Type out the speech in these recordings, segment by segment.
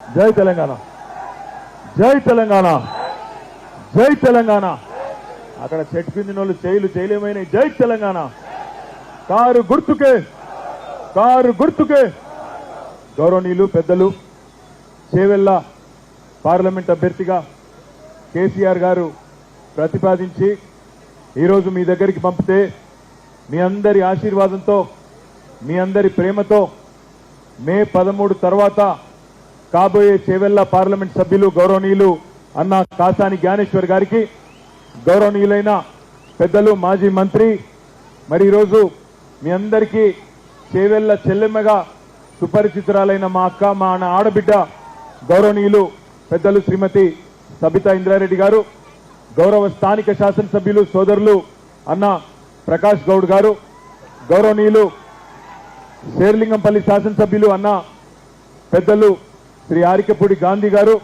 జై తెలంగాణ. జై తెలంగాణ. జై తెలంగాణ. అక్కడ చెట్టు కింద వాళ్ళు చేయలు చేయలేమైన జై తెలంగాణ. కారు గుర్తుకే. కారు గుర్తుకే. గౌరవనీయులు పెద్దలు చేవెళ్ళ పార్లమెంట్ అభ్యర్థిగా కేసీఆర్ గారు ప్రతిపాదించి ఈరోజు మీ దగ్గరికి పంపితే మీ అందరి ఆశీర్వాదంతో మీ అందరి ప్రేమతో మే పదమూడు తర్వాత కాబోయే చేవెళ్ళ పార్లమెంట్ సభ్యులు గౌరవనీయులు అన్న కాసాని జ్ఞానేశ్వర్ గారికి గౌరవనీయులైన పెద్దలు మాజీ మంత్రి మరి ఈరోజు మీ అందరికీ చేవెళ్ళ చెల్లెమ్మగా సుపరిచితురాలైన మా అక్క మా ఆడబిడ్డ గౌరవనీయులు పెద్దలు శ్రీమతి సబితా ఇంద్రారెడ్డి గారు గౌరవ స్థానిక శాసనసభ్యులు సోదరులు అన్న ప్రకాష్ గౌడ్ గారు గౌరవనీయులు శేర్లింగంపల్లి శాసనసభ్యులు అన్న పెద్దలు శ్రీ ఆరికపూడి గాంధీ గారు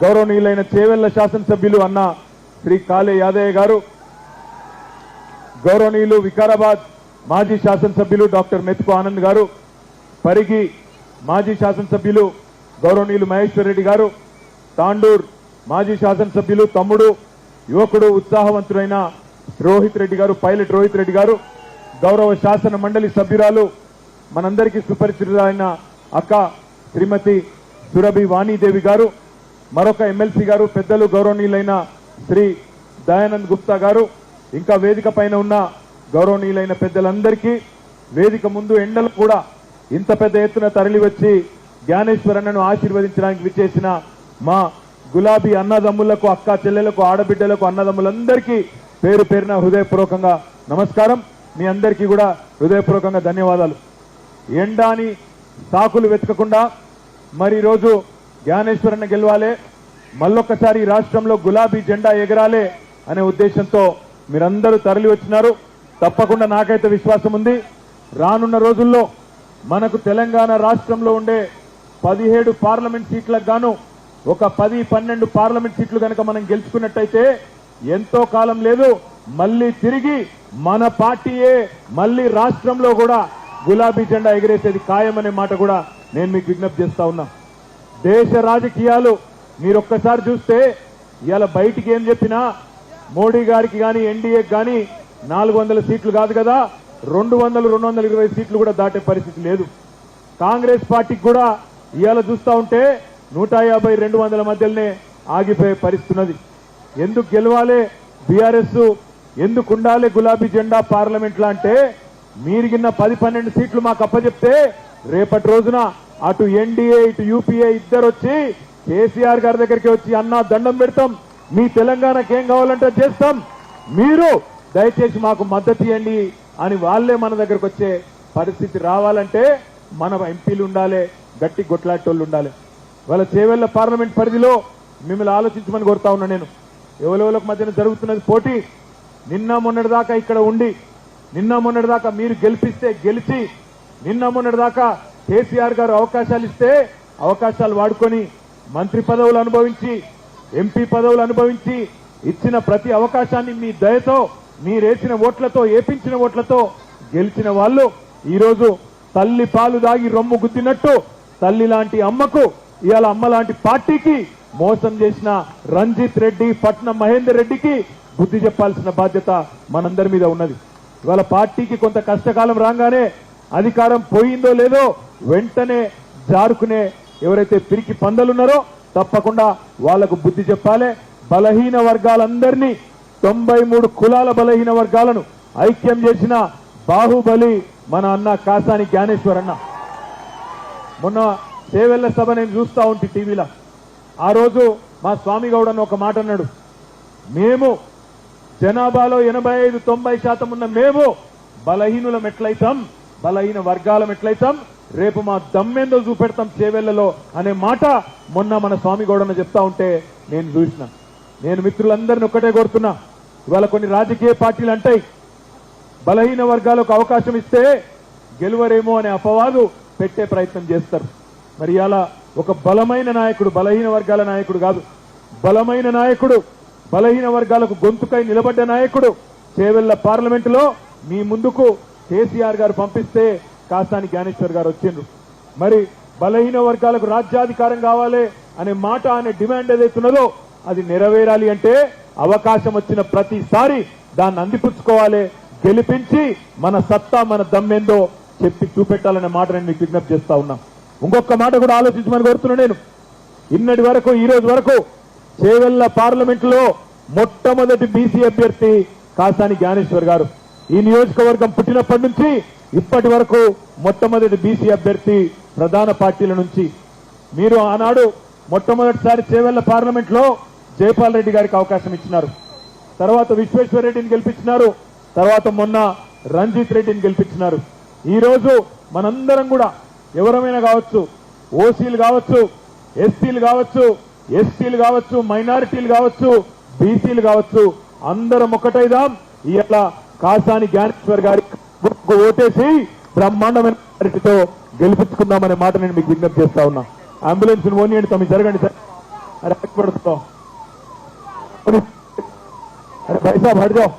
గౌరవనీయులైన చేవెళ్ళ శాసనసభ్యులు అన్న శ్రీ కాళే యాదయ్య గారు గౌరవనీయులు వికారాబాద్ మాజీ శాసనసభ్యులు డాక్టర్ మెతుకు ఆనంద్ గారు పరిగి మాజీ శాసనసభ్యులు గౌరవనీయులు మహేశ్వర్ రెడ్డి గారు తాండూర్ మాజీ శాసనసభ్యులు తమ్ముడు యువకుడు ఉత్సాహవంతుడైన రోహిత్ రెడ్డి గారు పైలట్ రోహిత్ రెడ్డి గారు గౌరవ శాసన మండలి సభ్యురాలు మనందరికీ సుపరిచితులైన అక్క శ్రీమతి సురభి వాణీదేవి గారు మరొక ఎమ్మెల్సీ గారు పెద్దలు గౌరవనీయులైన శ్రీ దయానంద్ గుప్తా గారు ఇంకా వేదిక పైన ఉన్న గౌరవనీయులైన పెద్దలందరికీ వేదిక ముందు ఎండలు కూడా ఇంత పెద్ద ఎత్తున తరలి వచ్చి జ్ఞానేశ్వరన్నను ఆశీర్వదించడానికి విచ్చేసిన మా గులాబీ అన్నదమ్ములకు అక్క చెల్లెలకు ఆడబిడ్డలకు అన్నదమ్ములందరికీ పేరు పేరున హృదయపూర్వకంగా నమస్కారం. మీ అందరికీ కూడా హృదయపూర్వకంగా ధన్యవాదాలు. ఎండాని సాకులు వెతకకుండా మరి ఈరోజు జ్ఞానేశ్వరన్న గెలవాలే మళ్ళొక్కసారి ఈ రాష్ట్రంలో గులాబీ జెండా ఎగరాలే అనే ఉద్దేశంతో మీరందరూ తరలి వచ్చినారు. తప్పకుండా నాకైతే విశ్వాసం ఉంది. రానున్న రోజుల్లో మనకు తెలంగాణ రాష్ట్రంలో ఉండే పదిహేడు పార్లమెంట్ సీట్లకు గాను ఒక పది పన్నెండు పార్లమెంట్ సీట్లు కనుక మనం గెలుచుకున్నట్టయితే ఎంతో కాలం లేదు. మళ్ళీ తిరిగి మన పార్టీయే మళ్ళీ రాష్ట్రంలో కూడా గులాబీ జెండా ఎగిరేసేది ఖాయమనే మాట కూడా నేను మీకు విజ్ఞప్తి చేస్తా ఉన్నా. దేశ రాజకీయాలు మీరు ఒక్కసారి చూస్తే ఇవాళ బయటికి ఏం చెప్పినా మోడీ గారికి కానీ ఎన్డీఏకి కానీ నాలుగు వందల సీట్లు కాదు కదా రెండు వందలు రెండు వందల ఇరవై సీట్లు కూడా దాటే పరిస్థితి లేదు. కాంగ్రెస్ పార్టీకి కూడా ఇవాళ చూస్తా ఉంటే నూట యాభై రెండు వందల మధ్యలోనే ఆగిపోయే పరిస్థితి ఉన్నది. ఎందుకు గెలవాలి బీఆర్ఎస్? ఎందుకు ఉండాలి గులాబీ జెండా పార్లమెంట్లో అంటే మీరు గిన్న పది పన్నెండు సీట్లు మాకు అప్పచెప్తే రేపటి రోజున అటు ఎన్డీఏ ఇటు యూపీఏ ఇద్దరు వచ్చి కేసీఆర్ గారి దగ్గరికి వచ్చి అన్నా దండం పెడతాం. మీ తెలంగాణకి ఏం కావాలంటే చేస్తాం. మీరు దయచేసి మాకు మద్దతు ఇవ్వండి అని వాళ్ళే మన దగ్గరకు వచ్చే పరిస్థితి రావాలంటే మన ఎంపీలు ఉండాలి గట్టి గొట్లాటోళ్ళు ఉండాలి. వాళ్ళ చేవెళ్ళ పార్లమెంట్ పరిధిలో మిమ్మల్ని ఆలోచించమని కోరుతా ఉన్నా నేను. ఎవరెవరికి మధ్యన జరుగుతున్నది పోటీ నిన్న మొన్నటి దాకా ఇక్కడ ఉండి నిన్న మొన్నటి దాకా మీరు గెలిపిస్తే గెలిచి నిన్న మొన్నటిదాకా కేసీఆర్ గారు అవకాశాలు ఇస్తే అవకాశాలు వాడుకొని మంత్రి పదవులు అనుభవించి ఎంపీ పదవులు అనుభవించి ఇచ్చిన ప్రతి అవకాశాన్ని మీ దయతో మీరేసిన ఓట్లతో ఏపించిన ఓట్లతో గెలిచిన వాళ్ళు ఈరోజు తల్లి పాలు దాగి రొమ్ము గుద్దినట్టు తల్లి లాంటి అమ్మకు ఇవాళ అమ్మ లాంటి పార్టీకి మోసం చేసిన రంజిత్ రెడ్డి పట్నం మహేందర్ రెడ్డికి బుద్ధి చెప్పాల్సిన బాధ్యత మనందరి మీద ఉన్నది. ఇవాళ పార్టీకి కొంత కష్టకాలం రాగానే అధికారం పోయిందో లేదో వెంటనే జారుకునే ఎవరైతే పిరికి పందలున్నారో తప్పకుండా వాళ్ళకు బుద్ధి చెప్పాలి. బలహీన వర్గాలందరినీ తొంభై మూడు కులాల బలహీన వర్గాలను ఐక్యం చేసిన బాహుబలి మన అన్న కాసాని జ్ఞానేశ్వర్ అన్న. మొన్న సేవెళ్ళ సభ నేను చూస్తా ఉంటే టీవీలో. ఆ రోజు మా స్వామి గౌడ్ అని ఒక మాట అన్నాడు. మేము జనాభాలో ఎనభై ఐదు తొంభై శాతం ఉన్న మేము బలహీనులం ఎట్లయితాం? బలహీన వర్గాలం ఎట్లయితాం? రేపు మా దమ్మెందో చూపెడతాం చేవెళ్ళలో అనే మాట మొన్న మన స్వామి గౌడన్న చెప్తా ఉంటే నేను చూసిన. నేను మిత్రులందరిని ఒక్కటే కోరుతున్నా. ఇవాళ కొన్ని రాజకీయ పార్టీలు అంటాయి. బలహీన వర్గాలకు అవకాశం ఇస్తే గెలువరేమో అనే అపవాదు పెట్టే ప్రయత్నం చేస్తారు. మరి అలా ఒక బలమైన నాయకుడు బలహీన వర్గాల నాయకుడు కాదు. బలమైన నాయకుడు బలహీన వర్గాలకు గొంతుకై నిలబడ్డ నాయకుడు చేవెళ్ళ పార్లమెంటులో మీ ముందుకు కేసీఆర్ గారు పంపిస్తే కాసాని జ్ఞానేశ్వర్ గారు వచ్చిండ్రు. మరి బలహీన వర్గాలకు రాజ్యాధికారం కావాలి అనే మాట అనే డిమాండ్ ఏదైతున్నదో అది నెరవేరాలి అంటే అవకాశం వచ్చిన ప్రతిసారి దాన్ని అందిపుచ్చుకోవాలి గెలిపించి మన సత్తా మన దమ్మేందో చెప్పి చూపెట్టాలనే మాట నేను మీకు విజ్ఞప్తి చేస్తా ఉన్నా. ఇంకొక మాట కూడా ఆలోచించమని కోరుతున్నా నేను. ఇన్నటి వరకు ఈ రోజు వరకు చేవెళ్ళ పార్లమెంటులో మొట్టమొదటి బీసీ అభ్యర్థి కాసాని జ్ఞానేశ్వర్ గారు. ఈ నియోజకవర్గం పుట్టినప్పటి నుంచి ఇప్పటి వరకు మొట్టమొదటి బీసీ అభ్యర్థి ప్రధాన పార్టీల నుంచి. మీరు ఆనాడు మొట్టమొదటిసారి చేవెళ్ళ పార్లమెంట్లో జయపాల్ రెడ్డి గారికి అవకాశం ఇచ్చినారు. తర్వాత విశ్వేశ్వర రెడ్డిని గెలిపించినారు. తర్వాత మొన్న రంజిత్ రెడ్డిని గెలిపించినారు. ఈ రోజు మనందరం కూడా ఎవరమైనా కావచ్చు ఓసీలు కావచ్చు ఎస్సీలు కావచ్చు ఎస్టీలు కావచ్చు మైనారిటీలు కావచ్చు బీసీలు కావచ్చు అందరం ఒకటైదాం. ఇవాళ కాసాని జ్ఞానేశ్వర్ గారి ఓటేసి బ్రహ్మాండమైన పరిస్థితితో గెలిపించుకుందామనే మాట నేను మీకు విజ్ఞప్తి చేస్తా ఉన్నా. అంబులెన్స్ పోనీయండి తమ జరగండి సార్. అరే అరే పైసా పడిదాం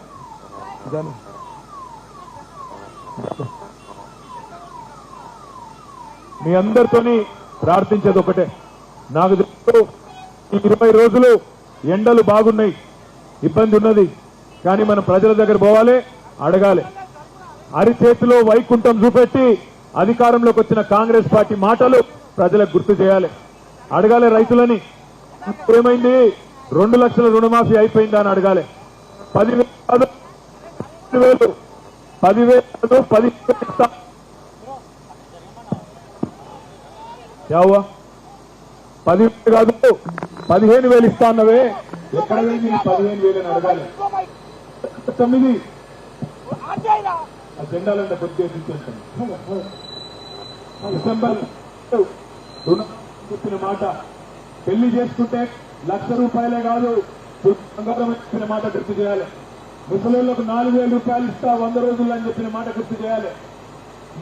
మీ అందరితోని ప్రార్థించేది ఒకటే. నాకు తెలుసు ఇరవై రోజులు ఎండలు బాగున్నాయి ఇబ్బంది ఉన్నది. కానీ మనం ప్రజల దగ్గర పోవాలి అడగాలి. అరిచేతిలో వైకుంఠం చూపెట్టి అధికారంలోకి వచ్చిన కాంగ్రెస్ పార్టీ మాటలు ప్రజలకు గుర్తు చేయాలి. అడగాలి రైతులని. ఏమైంది? రెండు లక్షల రుణమాఫీ అయిపోయిందా అని అడగాలి. పదివేలు పదివేలు. పదివేలు కాదు, యావా పదివేలు కాదు పదిహేను వేలు ఇస్తా అన్నవే. ఎక్కడ పదిహేను వేలు అని అడగాలి. తొమ్మిది. ఆ జెండాలంటే కొద్దిగా తీసుకెళ్తాను డిసెంబర్ చెప్పిన మాట పెళ్ళి చేసుకుంటే లక్ష రూపాయలే కాదు. బంగారం చెప్పిన మాట గుర్తు చేయాలి. ముసలిళ్ళకు నాలుగు వేల రూపాయలు ఇస్తా వంద రోజుల్లో అని చెప్పిన మాట గుర్తు చేయాలి.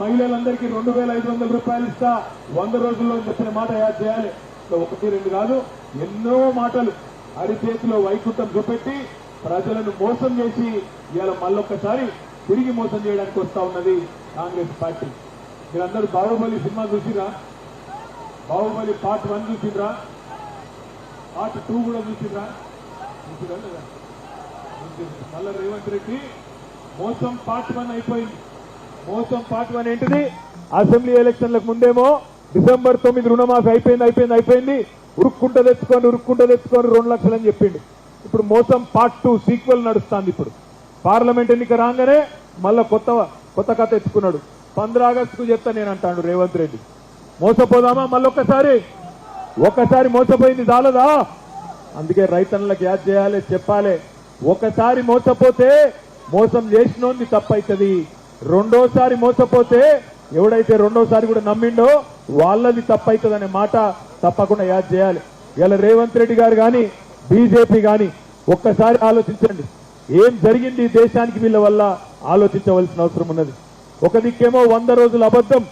మహిళలందరికీ రెండు వేల ఐదు వందల రూపాయలు ఇస్తా వంద రోజుల్లో అని చెప్పిన మాట యాద్ చేయాలి. ఒకటి రెండు కాదు. ఎన్నో మాటలు అరిచేతిలో వైకుంఠం చూపెట్టి ప్రజలను మోసం చేసి ఇవాళ మళ్ళొక్కసారి తిరిగి మోసం చేయడానికి వస్తా ఉన్నది కాంగ్రెస్ పార్టీ. మీరందరూ బాహుబలి సినిమా చూసిరా బాహుబలి పార్ట్ వన్ చూసిరా పార్ట్ టూ కూడా చూసిరా చూసిరా లేదా? మళ్ళా రేవంత్ రెడ్డి మోసం పార్ట్ వన్ అయిపోయింది. మోసం పార్ట్ వన్ ఏంటిది? అసెంబ్లీ ఎలక్షన్లకు ముందేమో డిసెంబర్ తొమ్మిది రుణమాఫీ అయిపోయింది అయిపోయింది అయిపోయింది. ఉరుక్కుంట తెచ్చుకొని ఉరుక్కుంట తెచ్చుకొని రెండు లక్షలని చెప్పిండు. ఇప్పుడు మోసం పార్ట్ టూ సీక్వెల్ నడుస్తుంది ఇప్పుడు. పార్లమెంట్ ఎన్నిక రాగానే మళ్ళా కొత్త కొత్త కథ ఎత్తుకున్నాడు. పంద్ర ఆగస్టుకు చెప్తా నేను అంటాడు రేవంత్ రెడ్డి. మోసపోదామా మళ్ళొక్కసారి ఒక్కసారి? మోసపోయింది చాలదా? అందుకే రైతన్నలకు యాద్ చేయాలి చెప్పాలి. ఒకసారి మోసపోతే మోసం చేసినోంది తప్పైతది. రెండోసారి మోసపోతే ఎవడైతే రెండోసారి కూడా నమ్మిండో వాళ్ళది తప్పైతదనే మాట తప్పకుండా యాద్ చేయాలి. ఇలా రేవంత్ రెడ్డి గారు కానీ బీజేపీ కానీ ఒక్కసారి ఆలోచించండి. ఏం జరిగింది ఈ దేశానికి వీళ్ళ వల్ల ఆలోచించవలసిన అవసరం ఉన్నది. ఒక దిక్కేమో వంద రోజుల అబద్ధం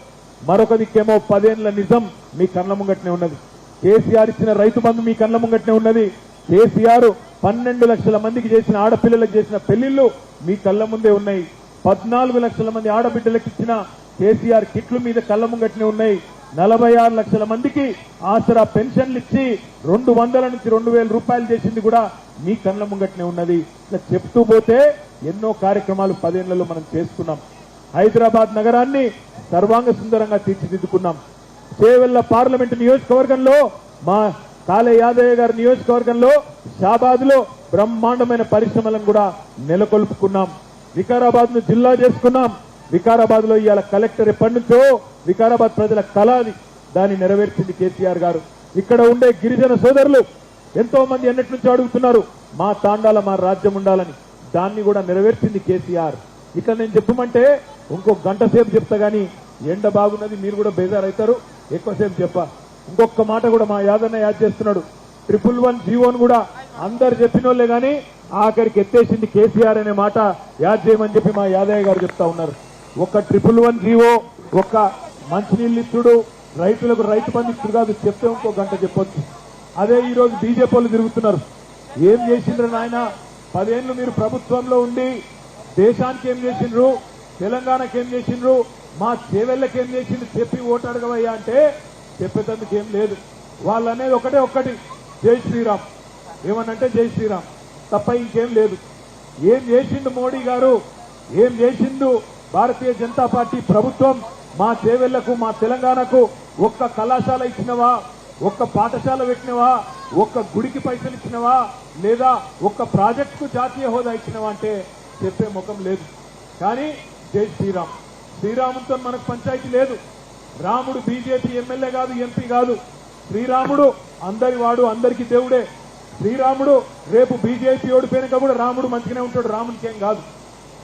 మరొక దిక్కేమో పదేళ్ళ నిజం మీ కళ్ళ ముంగట్నే ఉన్నది. కేసీఆర్ ఇచ్చిన రైతు బంధు మీ కళ్ళ ముంగట్నే ఉన్నది. కేసీఆర్ పన్నెండు లక్షల మందికి చేసిన ఆడపిల్లలకు చేసిన పెళ్ళిళ్ళు మీ కళ్ళ ముందే ఉన్నాయి. పద్నాలుగు లక్షల మంది ఆడబిడ్డలకు ఇచ్చిన కేసీఆర్ కిట్లు మీద కళ్ళ ముంగట్నే ఉన్నాయి. నలభై ఆరు లక్షల మందికి ఆసరా పెన్షన్లు ఇచ్చి రెండు వందల నుంచి రెండు వేల రూపాయలు చేసింది కూడా మీ కళ్ళ ముంగట్నే ఉన్నది. ఇట్లా చెప్తూ పోతే ఎన్నో కార్యక్రమాలు పదేళ్ళలో మనం చేసుకున్నాం. హైదరాబాద్ నగరాన్ని సర్వాంగ సుందరంగా తీర్చిదిద్దుకున్నాం. చేవెళ్ళ పార్లమెంటు నియోజకవర్గంలో మా కాలే యాదయ్య గారి నియోజకవర్గంలో షాబాద్లో బ్రహ్మాండమైన పరిశ్రమలను కూడా నెలకొల్పుకున్నాం. వికారాబాద్ను జిల్లా చేసుకున్నాం. వికారాబాద్లో ఇవాళ కలెక్టర్ ఎప్పటి నుంచో వికారాబాద్ ప్రజల కళ అది దాన్ని నెరవేర్చింది కేసీఆర్ గారు. ఇక్కడ ఉండే గిరిజన సోదరులు ఎంతో మంది ఎన్నటి నుంచి అడుగుతున్నారు మా తాండాల మా రాజ్యం ఉండాలని. దాన్ని కూడా నెరవేర్చింది కేసీఆర్. ఇక్కడ నేను చెప్పమంటే ఇంకో గంట సేపు చెప్తా గానీ ఎండ బాగున్నది మీరు కూడా బేజారవుతారు. ఎక్కువసేపు చెప్ప. ఇంకొక మాట కూడా మా యాదన్న యాద్ చేస్తున్నాడు. ట్రిపుల్ వన్ జీవోని కూడా అందరు చెప్పినోళ్ళే గాని ఆఖరికి ఎత్తేసింది కేసీఆర్ అనే మాట యాద్ చేయమని చెప్పి మా యాదయ్య గారు చెప్తా ఉన్నారు. ఒక ట్రిపుల్ వన్ జీవో ఒక మంచినీళ్ళు ఇచ్చుడు రైతులకు రైతు బంధు ఇచ్చుడు కాదు చెప్తే ఇంకో గంట చెప్పొచ్చు. అదే ఈ రోజు బీజేపీ వాళ్ళు తిరుగుతున్నారు. ఏం చేసిండ్రు నాయన? పదేళ్ళు మీరు ప్రభుత్వంలో ఉండి దేశానికి ఏం చేసిండ్రు? తెలంగాణకి ఏం చేసిండ్రు? మా చేవెళ్ళకి ఏం చేసిండ్రు? చెప్పి ఓటాడగవయ్యా అంటే చెప్పేటందుకు ఏం లేదు. వాళ్ళు అనేది ఒకటే ఒక్కటి. జై శ్రీరామ్. ఏమనంటే జై శ్రీరామ్. తప్ప ఇంకేం లేదు. ఏం చేసిండు మోడీ గారు? ఏం చేసిండు భారతీయ జనతా పార్టీ ప్రభుత్వం? మా చేవెళ్ళకు మా తెలంగాణకు ఒక్క కళాశాల ఇచ్చినవా? ఒక్క పాఠశాల పెట్టినవా? ఒక్క గుడికి పైసలు ఇచ్చినవా? లేదా ఒక్క ప్రాజెక్టుకు జాతీయ హోదా ఇచ్చినవా అంటే చెప్పే ముఖం లేదు. కానీ జై శ్రీరామ్. శ్రీరాముతో మనకు పంచాయతీ లేదు. రాముడు బీజేపీ ఎమ్మెల్యే కాదు ఎంపీ కాదు. శ్రీరాముడు అందరి వాడు అందరికీ దేవుడే. శ్రీరాముడు రేపు బీజేపీ ఓడిపోయినాక కూడా రాముడు మంచిగానే ఉంటాడు రామునికి ఏం కాదు.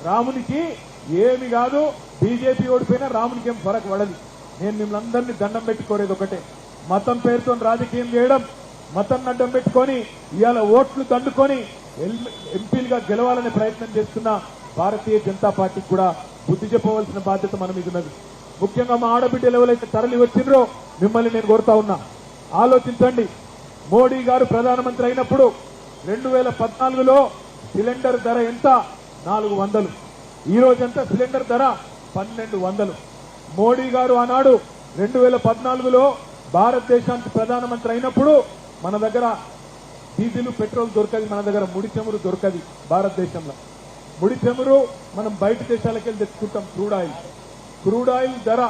రామునికి ఏమి కాదు బీజేపీ ఓడిపోయినా రామునికి ఏం ఫరక్ పడదు. నేను మిమ్మల్ని అందరినీ దండం పెట్టుకోలేదు ఒకటే. మతం పేరుతో రాజకీయం చేయడం మతం అడ్డం పెట్టుకొని ఇవాళ ఓట్లు దండుకొని ఎల్- ఎంపీలుగా గెలవాలనే ప్రయత్నం చేస్తున్న భారతీయ జనతా పార్టీకి కూడా బుద్ధి చెప్పవలసిన బాధ్యత మన మీద ఉన్నది. ముఖ్యంగా మా ఆడబిడ్డలు ఎవరైతే తరలి వచ్చిండ్రో మిమ్మల్ని నేను కోరుతా ఉన్నా. ఆలోచించండి. మోడీ గారు ప్రధానమంత్రి అయినప్పుడు రెండు వేల పద్నాలుగులో సిలిండర్ ధర ఎంత? నాలుగు వందలు. ఈ రోజంతా సిలిండర్ ధర పన్నెండు వందలు. మోడీ గారు ఆనాడు రెండు వేల పద్నాలుగులో భారతదేశానికి ప్రధానమంత్రి అయినప్పుడు మన దగ్గర డీజిల్ పెట్రోల్ దొరకది మన దగ్గర ముడి చమురు దొరకది భారతదేశంలో. ముడి చమురు మనం బయట దేశాలకు వెళ్ళి తెచ్చుకుంటాం క్రూడ్ ఆయిల్. క్రూడ్ ఆయిల్ ధర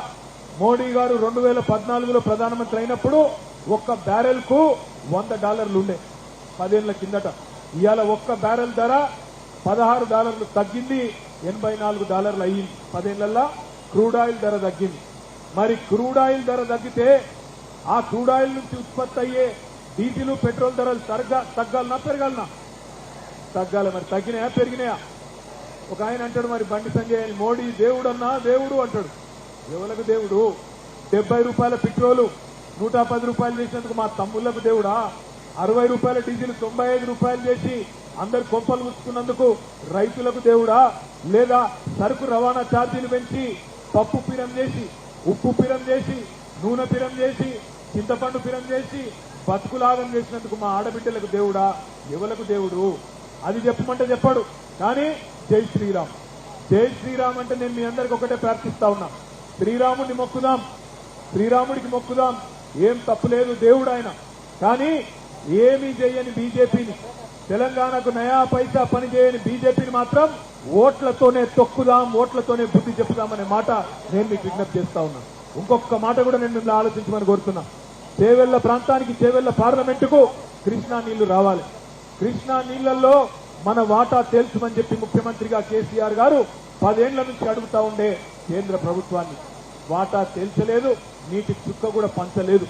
మోడీ గారు రెండు వేల పద్నాలుగులో ప్రధానమంత్రి అయినప్పుడు ఒక్క బ్యారెల్కు వంద డాలర్లు ఉండే పదేళ్ళ కిందట. ఇవాళ ఒక్క బ్యారెల్ ధర పదహారు డాలర్లు తగ్గింది. ఎనభై నాలుగు డాలర్లు అయ్యింది పదేళ్ళలో క్రూడ్ ఆయిల్ ధర తగ్గింది. మరి క్రూడ్ ఆయిల్ ధర తగ్గితే ఆ క్రూడ్ ఆయిల్ నుంచి ఉత్పత్తి అయ్యే డీజిల్ పెట్రోల్ ధరలు తగ్గ తగ్గాలనా పెరగాలనా? తగ్గాలి మరి. తగ్గినాయా పెరిగినాయా? ఒక ఆయన అంటాడు మరి బండి సంజయ్ అని మోడీ దేవుడు అన్నా దేవుడు అంటాడు. ఎవలకు దేవుడు? డెబ్బై రూపాయల పెట్రోలు నూట పది రూపాయలు చేసినందుకు మా తమ్ముళ్ళకు దేవుడా? అరవై రూపాయల డీజిల్ తొంభై ఐదు రూపాయలు చేసి అందరు కొంపలు ముచ్చుకున్నందుకు రైతులకు దేవుడా లేదా సరుకు రవాణా ఛార్జీలు పెంచి పప్పు పిరం చేసి ఉప్పు పిరం చేసి నూనె పిరం చేసి చింతపండు పిరం చేసి బతుకులాగం చేసినందుకు మా ఆడబిడ్డలకు దేవుడా ఎవలకు దేవుడు? అది చెప్పమంటే చెప్పాడు. కానీ జై శ్రీరామ్. జై శ్రీరామ్ అంటే నేను మీ అందరికి ఒకటే ప్రార్థిస్తా ఉన్నా. శ్రీరాముడిని మొక్కుదాం. శ్రీరాముడికి మొక్కుదాం. ఏం తప్పులేదు దేవుడు ఆయన. కానీ ఏమీ చేయని బీజేపీని. తెలంగాణకు నయా పైసా పనిచేయని బీజేపీని మాత్రం ఓట్లతోనే తొక్కుదాం ఓట్లతోనే బుద్ధి చెప్పుదామనే మాట నేను మీకు విజ్ఞప్తి చేస్తా ఉన్నా. ఇంకొక మాట కూడా నేను మిమ్మల్ని ఆలోచించమని కోరుతున్నా. చేవెళ్ళ ప్రాంతానికి చేవెళ్ళ పార్లమెంటుకు కృష్ణా నీళ్ళు రావాలి. కృష్ణా నీళ్ళలో మన వాటా తెలుసుమని చెప్పి ముఖ్యమంత్రిగా కేసీఆర్ గారు పదేళ్ళ నుంచి అడుగుతా ఉండే కేంద్ర ప్రభుత్వాన్ని. వాటా తేల్చలేదు నీటి చుక్క కూడా పంచలేదు.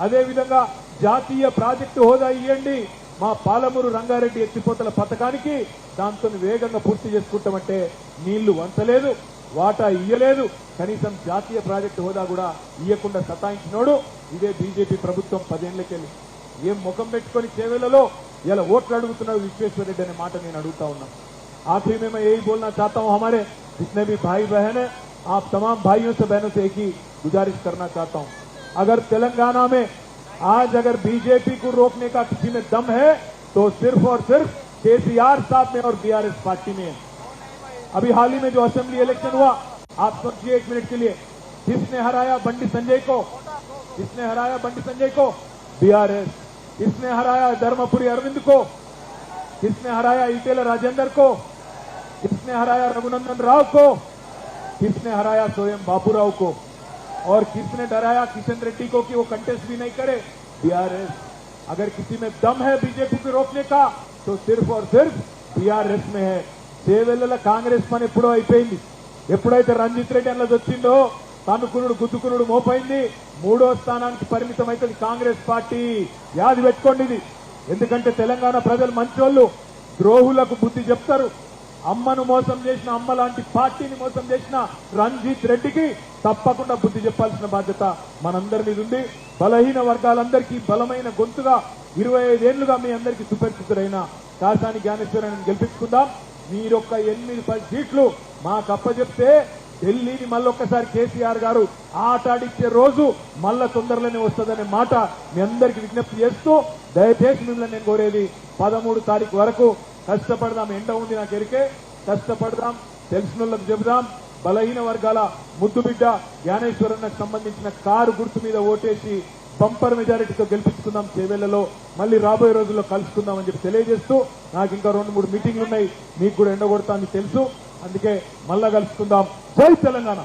అదేవిధంగా జాతీయ ప్రాజెక్టు హోదా ఇవ్వండి మా పాలమూరు రంగారెడ్డి ఎత్తిపోతల పథకానికి దాంతో వేగంగా పూర్తి చేసుకుంటామంటే నీళ్లు వంచలేదు వాటా ఇయ్యలేదు కనీసం జాతీయ ప్రాజెక్టు హోదా కూడా ఇయ్యకుండా సతాయించినోడు ఇదే బీజేపీ ప్రభుత్వం పదేళ్లకెళ్ళి ఏం ముఖం పెట్టుకొని చేవేళ్లలో ఇలా ఓట్లు అడుగుతున్నాడు విశ్వేశ్వర రెడ్డి అనే మాట నేను అడుగుతా ఉన్నా आखिरी में मैं यही बोलना चाहता हूं हमारे जितने भी भाई बहन हैं आप तमाम भाइयों से बहनों से एक ही गुजारिश करना चाहता हूं अगर तेलंगाना में आज अगर बीजेपी को रोकने का किसी में दम है तो सिर्फ़ और सिर्फ़ केसीआर साहब में और बीआरएस पार्टी में है। अभी हाल ही में जो असेंबली इलेक्शन हुआ, आप सोचिए एक मिनट के लिए किसने हराया बंडी संजय को किसने हराया बंडी संजय को, बीआरएस। किसने हराया धर्मपुरी अरविंद को किसने हराया इटेल राजेंद्र को किसने हराया रघुनंदन राव को किसने हराया स्वयं बाबूराव को। और किसने डराया किशन रेड्डी को कि वो कंटेस्ट भी नहीं करे बीआरएस अगर किसी में दम है बीजेपी को रोकने का तो सिर्फ और सिर्फ बीआरएस में है చేవెళ్ళ కాంగ్రెస్ పని ఎప్పుడో అయిపోయింది ఎప్పుడైతే రంజిత్ రెడ్డి అన్నది వచ్చిందో తనుకునుడు గుద్దుకునుడు మోపైంది మూడో స్థానానికి పరిమితం అవుతుంది కాంగ్రెస్ పార్టీ యాది పెట్టుకోండి ఇది ఎందుకంటే తెలంగాణ ప్రజలు మంచోళ్ళు ద్రోహులకు బుద్ధి చెప్తారు అమ్మను మోసం చేసిన అమ్మ లాంటి పార్టీని మోసం చేసిన రంజిత్ రెడ్డికి తప్పకుండా బుద్ధి చెప్పాల్సిన బాధ్యత మనందరి మీద ఉంది. బలహీన వర్గాలందరికీ బలమైన గొంతుగా ఇరవై ఐదేళ్ళుగా మీ అందరికీ సుపరిచితులైన కాసాని జ్ఞానేశ్వరాన్ని గెలిపించుకుందాం. మీరొక్క ఎనిమిది పది సీట్లు మాకు అప్పచెప్తే ఢిల్లీని మళ్ళొక్కసారి కేసీఆర్ గారు ఆట ఆడిచ్చే రోజు మళ్ళా తొందరలోనే వస్తుందనే మాట మీ అందరికి విజ్ఞప్తి చేస్తూ దయచేసి మిమ్మల్ని నేను కోరేది పదమూడు తారీఖు వరకు కష్టపడదాం. ఎండ ఉంది నాకు ఎరికే కష్టపడదాం. తెలిసిన వాళ్ళకి చెబుదాం. బలహీన వర్గాల ముద్దుబిడ్డ జ్ఞానేశ్వరన్నకు సంబంధించిన కారు గుర్తు మీద ఓటేసి బంపర్ మెజారిటీతో గెలిపించుకుందాం చేవేళ్ళలో మళ్ళీ రాబోయే రోజుల్లో కలుసుకుందాం అని చెప్పి తెలియజేస్తూ నాకు ఇంకా రెండు మూడు మీటింగ్లు ఉన్నాయి మీకు కూడా ఎండగొడతా తెలుసు. అందుకే మళ్ళా కలుసుకుందాం. జై తెలంగాణ!